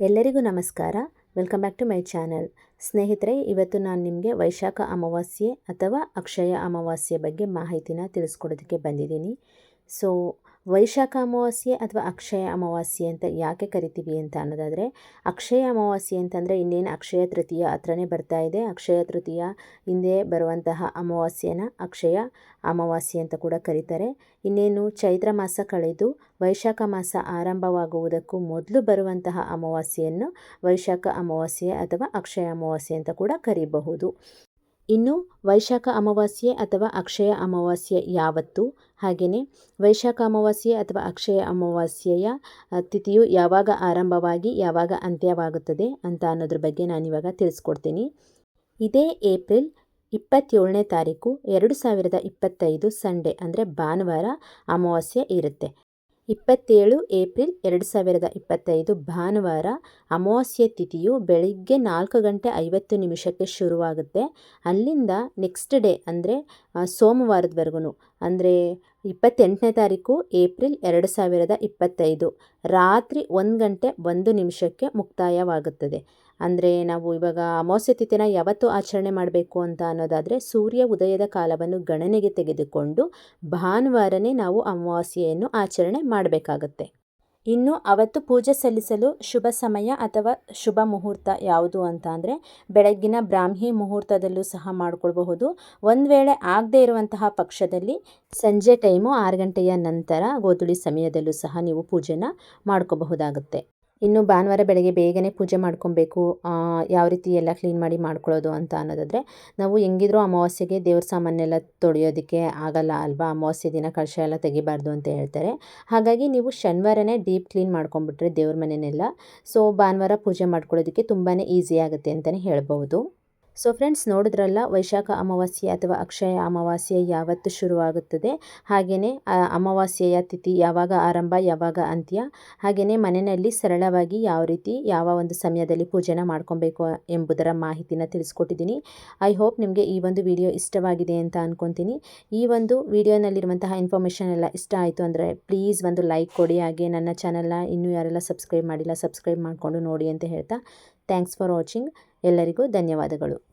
ಎಲ್ಲರಿಗೂ ನಮಸ್ಕಾರ. Welcome back to my channel. ಸ್ನೇಹಿತರೆ, ಇವತ್ತು ನಾನು ನಿಮಗೆ ವೈಶಾಖ ಅಮಾವಾಸ್ಯೆ ಅಥವಾ ಅಕ್ಷಯ ಅಮಾವಾಸ್ಯೆ ಬಗ್ಗೆ ಮಾಹಿತಿನ ತಿಳಿಸ್ಕೊಡೋದಕ್ಕೆ ಬಂದಿದ್ದೀನಿ. ಸೊ ವೈಶಾಖ ಅಮಾವಾಸ್ಯೆ ಅಥವಾ ಅಕ್ಷಯ ಅಮಾವಾಸ್ಯೆ ಅಂತ ಯಾಕೆ ಕರಿತೀವಿ ಅಂತ ಅನ್ನೋದಾದರೆ, ಅಕ್ಷಯ ಅಮಾವಾಸ್ಯೆ ಅಂತಂದರೆ ಇನ್ನೇನು ಅಕ್ಷಯ ತೃತೀಯ ಹತ್ರನೇ ಬರ್ತಾ ಇದೆ. ಅಕ್ಷಯ ತೃತೀಯ ಹಿಂದೆ ಬರುವಂತಹ ಅಮಾವಾಸ್ಯೆನ ಅಕ್ಷಯ ಅಮಾವಾಸ್ಯೆ ಅಂತ ಕೂಡ ಕರೀತಾರೆ. ಇನ್ನೇನು ಚೈತ್ರ ಮಾಸ ಕಳೆದು ವೈಶಾಖ ಮಾಸ ಆರಂಭವಾಗುವುದಕ್ಕೂ ಮೊದಲು ಬರುವಂತಹ ಅಮಾವಾಸ್ಯೆಯನ್ನು ವೈಶಾಖ ಅಮಾವಾಸ್ಯೆ ಅಥವಾ ಅಕ್ಷಯ ಅಮಾವಾಸ್ಯೆ ಅಂತ ಕೂಡ ಕರೀಬಹುದು. ಇನ್ನು ವೈಶಾಖ ಅಮಾವಾಸ್ಯೆ ಅಥವಾ ಅಕ್ಷಯ ಅಮಾವಾಸ್ಯೆ ಯಾವತ್ತು? ಹಾಗೆಯೇ ವೈಶಾಖ ಅಮಾವಾಸ್ಯೆ ಅಥವಾ ಅಕ್ಷಯ ಅಮಾವಾಸ್ಯೆಯ ತಿಥಿಯು ಯಾವಾಗ ಆರಂಭವಾಗಿ ಯಾವಾಗ ಅಂತ್ಯವಾಗುತ್ತದೆ ಅಂತ ಅನ್ನೋದ್ರ ಬಗ್ಗೆ ನಾನಿವಾಗ ತಿಳಿಸ್ಕೊಡ್ತೀನಿ. ಇದೇ ಏಪ್ರಿಲ್ ಇಪ್ಪತ್ತೇಳನೇ ತಾರೀಕು, ಎರಡು ಸಾವಿರದ ಇಪ್ಪತ್ತೈದು ಸಂಡೇ, ಅಂದರೆ ಭಾನುವಾರ ಅಮಾವಾಸ್ಯೆ ಇರುತ್ತೆ. ಇಪ್ಪತ್ತೇಳು ಏಪ್ರಿಲ್ ಎರಡು ಸಾವಿರದ ಇಪ್ಪತ್ತೈದು ಭಾನುವಾರ ಅಮಾವಾಸ್ಯೆ ತಿಥಿಯು ಬೆಳಿಗ್ಗೆ ನಾಲ್ಕು ಗಂಟೆ ಐವತ್ತು ನಿಮಿಷಕ್ಕೆ ಶುರುವಾಗುತ್ತೆ. ಅಲ್ಲಿಂದ ನೆಕ್ಸ್ಟ್ ಡೇ ಅಂದರೆ ಸೋಮವಾರದವರೆಗೂ ಅಂದರೆ ಇಪ್ಪತ್ತೆಂಟನೇ ತಾರೀಕು ಏಪ್ರಿಲ್ ಎರಡು ಸಾವಿರದ ಇಪ್ಪತ್ತೈದು. ರಾತ್ರಿ ಒಂದು ಗಂಟೆ ಒಂದು ನಿಮಿಷಕ್ಕೆ ಮುಕ್ತಾಯವಾಗುತ್ತದೆ. ಅಂದರೆ ನಾವು ಇವಾಗ ಅಮಾವಾಸ್ಯೆ ತಿಥಿನ ಯಾವತ್ತು ಆಚರಣೆ ಮಾಡಬೇಕು ಅಂತ ಅನ್ನೋದಾದರೆ ಸೂರ್ಯ ಉದಯದ ಕಾಲವನ್ನು ಗಣನೆಗೆ ತೆಗೆದುಕೊಂಡು ಭಾನುವಾರನೇ ನಾವು ಅಮಾವಾಸ್ಯೆಯನ್ನು ಆಚರಣೆ ಮಾಡಬೇಕಾಗತ್ತೆ. ಇನ್ನು ಅವತ್ತು ಪೂಜೆ ಸಲ್ಲಿಸಲು ಶುಭ ಸಮಯ ಅಥವಾ ಶುಭ ಮುಹೂರ್ತ ಯಾವುದು ಅಂತ ಅಂದರೆ ಬೆಳಗ್ಗಿನ ಬ್ರಾಹ್ಮಿ ಮುಹೂರ್ತದಲ್ಲೂ ಸಹ ಮಾಡಿಕೊಳ್ಬಹುದು. ಒಂದು ವೇಳೆ ಆಗದೇ ಇರುವಂತಹ ಪಕ್ಷದಲ್ಲಿ ಸಂಜೆ ಟೈಮು ಆರು ಗಂಟೆಯ ನಂತರ ಗೋಧುಳಿ ಸಮಯದಲ್ಲೂ ಸಹ ನೀವು ಪೂಜೆನ ಮಾಡ್ಕೋಬಹುದಾಗುತ್ತೆ. ಇನ್ನು ಭಾನುವಾರ ಬೆಳಗ್ಗೆ ಬೇಗನೆ ಪೂಜೆ ಮಾಡ್ಕೊಬೇಕು ಯಾವ ರೀತಿ ಎಲ್ಲ ಕ್ಲೀನ್ ಮಾಡಿ ಮಾಡ್ಕೊಳ್ಳೋದು ಅಂತ ಅನ್ನೋದಾದರೆ, ನಾವು ಹೆಂಗಿದ್ರೂ ಅಮಾವಾಸ್ಯೆಗೆ ದೇವ್ರ ಸಾಮಾನೆಲ್ಲ ತೊಳೆಯೋದಕ್ಕೆ ಆಗಲ್ಲ ಅಲ್ವಾ? ಅಮಾವಾಸ್ಯೆ ದಿನ ಕಳಶ ಎಲ್ಲ ತೆಗಿಬಾರ್ದು ಅಂತ ಹೇಳ್ತಾರೆ. ಹಾಗಾಗಿ ನೀವು ಶನಿವಾರನೇ ಡೀಪ್ ಕ್ಲೀನ್ ಮಾಡ್ಕೊಂಬಿಟ್ರೆ ದೇವ್ರ ಮನೆಯನ್ನೆಲ್ಲ ಸೊ ಭಾನುವಾರ ಪೂಜೆ ಮಾಡ್ಕೊಳ್ಳೋದಕ್ಕೆ ತುಂಬಾ ಈಸಿ ಆಗುತ್ತೆ ಅಂತಲೇ ಹೇಳ್ಬೋದು ಸೊ ಫ್ರೆಂಡ್ಸ್ ನೋಡಿದ್ರಲ್ಲ ವೈಶಾಖ ಅಮಾವಾಸ್ಯೆ ಅಥವಾ ಅಕ್ಷಯ ಅಮಾವಾಸ್ಯೆ ಯಾವತ್ತು ಶುರುವಾಗುತ್ತದೆ? ಹಾಗೆಯೇ ಅಮಾವಾಸ್ಯೆಯ ತಿಥಿ ಯಾವಾಗ ಆರಂಭ, ಯಾವಾಗ ಅಂತ್ಯ? ಹಾಗೆಯೇ ಮನೆಯಲ್ಲಿ ಸರಳವಾಗಿ ಯಾವ ರೀತಿ, ಯಾವ ಒಂದು ಸಮಯದಲ್ಲಿ ಪೂಜೆನ ಮಾಡ್ಕೊಬೇಕು ಎಂಬುದರ ಮಾಹಿತಿನ ತಿಳಿಸ್ಕೊಟ್ಟಿದ್ದೀನಿ. ಐ ಹೋಪ್ ನಿಮಗೆ ಈ ಒಂದು ವಿಡಿಯೋ ಇಷ್ಟವಾಗಿದೆ ಅಂತ ಅಂದ್ಕೊತೀನಿ ಈ ಒಂದು ವಿಡಿಯೋನಲ್ಲಿರುವಂತಹ ಇನ್ಫಾರ್ಮೇಷನ್ ಎಲ್ಲ ಇಷ್ಟ ಆಯಿತು ಅಂದರೆ ಪ್ಲೀಸ್ ಒಂದು ಲೈಕ್ ಕೊಡಿ. ಹಾಗೆ ನನ್ನ ಚಾನಲ್ನ ಇನ್ನೂ ಯಾರೆಲ್ಲ ಸಬ್ಸ್ಕ್ರೈಬ್ ಮಾಡಿಲ್ಲ ಸಬ್ಸ್ಕ್ರೈಬ್ ಮಾಡಿಕೊಂಡು ನೋಡಿ ಅಂತ ಹೇಳ್ತಾ ಥ್ಯಾಂಕ್ಸ್ ಫಾರ್ ವಾಚಿಂಗ್ ಎಲ್ಲರಿಗೂ ಧನ್ಯವಾದಗಳು.